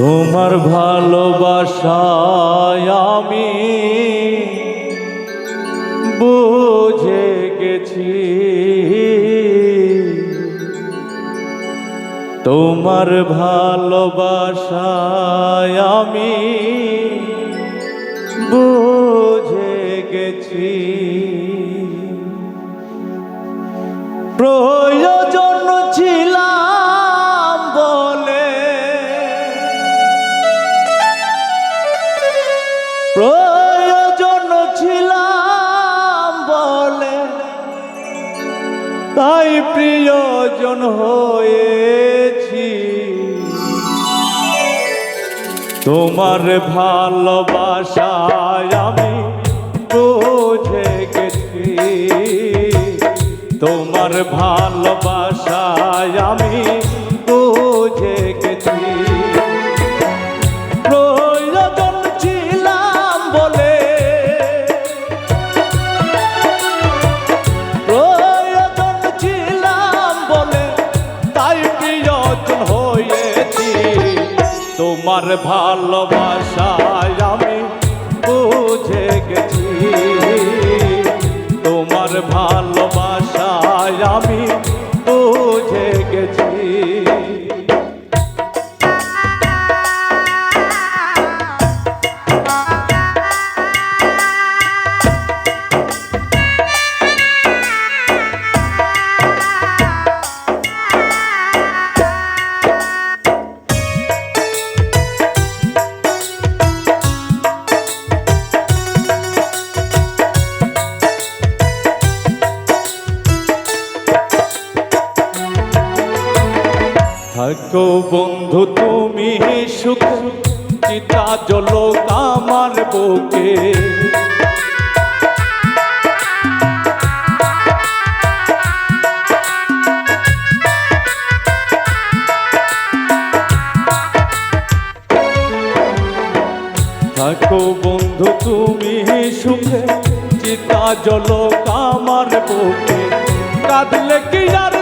তোমার ভালোবাসায় আমি বুঝে গেছি। তোমার ভালোবাসায় আমি বুঝে গেছি। প্রয়োজন প্রিয়জন হয়েছি। তোমার ভালোবাসায় আমি বুঝে গেছি। তোমার ভালোবাসায় আমি তোমার ভালোবাসায় আমি বুঝে গেছি থাকো বন্ধু, তুমি সুখ চিতা জলক আমার বুকে। থাকো বন্ধু, তুমি সুখে চিতা জল আমার বুকে। কাঁদলে কি আর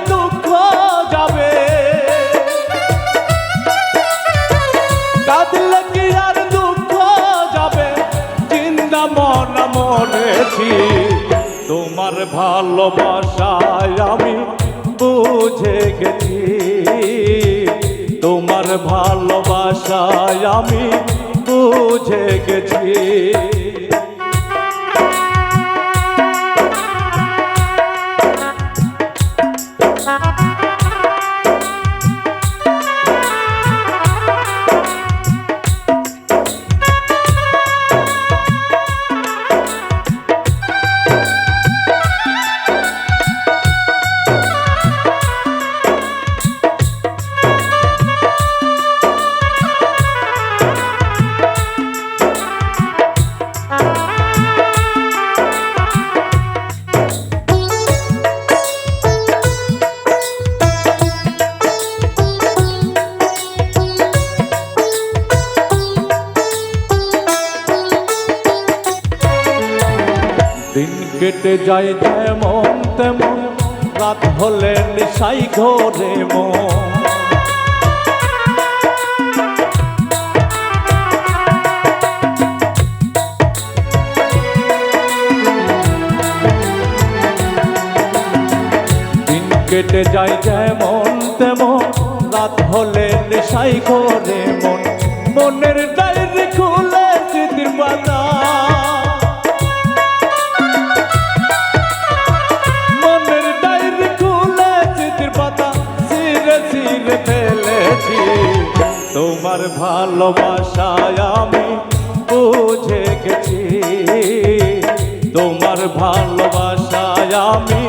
ভালোবাসায় আমি বুঝে গেছি তোমার ভালোবাসায় আমি বুঝে গেছি। দিন কেটে যায় যেমন তেমন, রাত হলে নিশাই ঘরে মন। দিন কেটে যায় যেমন তেমন, রাত হলে নেশাই ঘরে মন। মনের ভালোবাসায় আমি বুঝে গেছি তোমার ভালোবাসায় আমি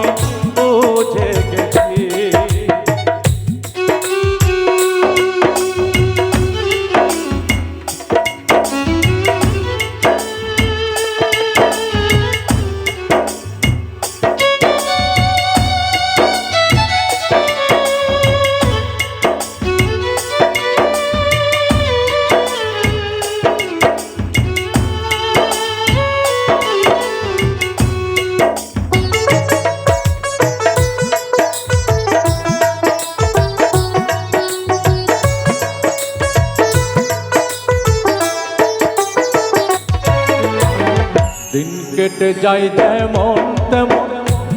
কেটে যায় যেমন তেমন,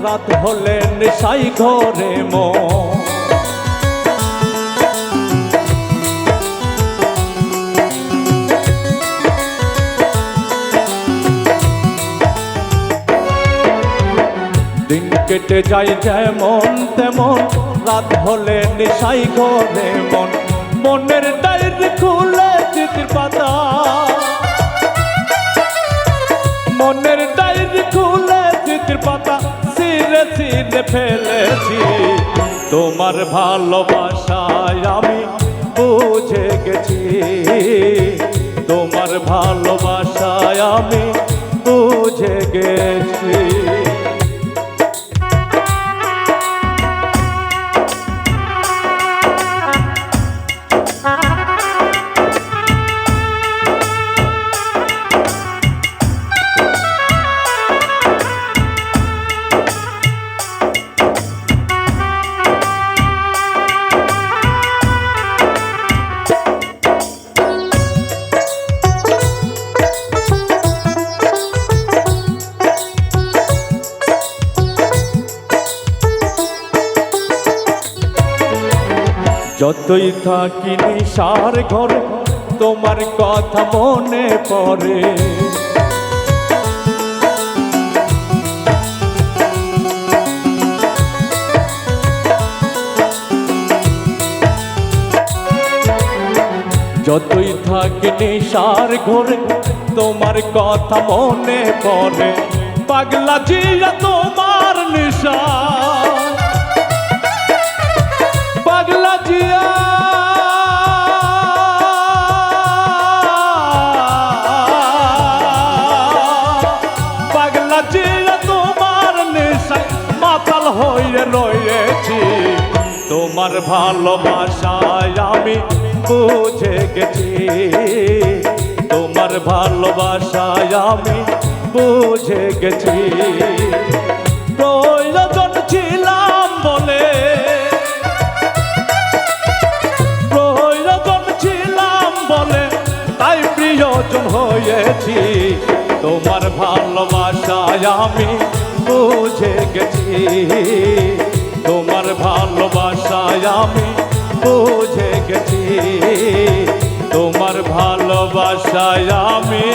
রাত হলে নেশাই ঘরে মন। দিন কেটে যায় যেমন তেমন, রাত হলে নেশাই ঘরে মন। মনের ডায়েরি খুলে চিত্র পাতা। মনের সিরে ফেলেছি। তোমার ভালোবাসায় আমি বুঝে গেছি। তোমার ভালোবাসায় আমি বুঝে গেছি। যতই থাকি নিশার ঘরে, তোমার কথা মনে পড়ে। যতই থাকি নিশার ঘরে, তোমার কথা মনে পড়ে। পাগলা জিয়া তোমার নিশা। তোমার হয়ে তোমার ভালোবাসায় আমি বুঝে গেছি। তোমার ভালোবাসায় আমি বুঝে গেছি। প্রয়োজন ছিলাম বলে প্রিয়জন হয়েছি। তোমার ভালোবাসায় আমি বুঝে গেছি। তোমার ভালোবাসায় আমি বুঝে গেছি। তোমার ভালোবাসায় আমি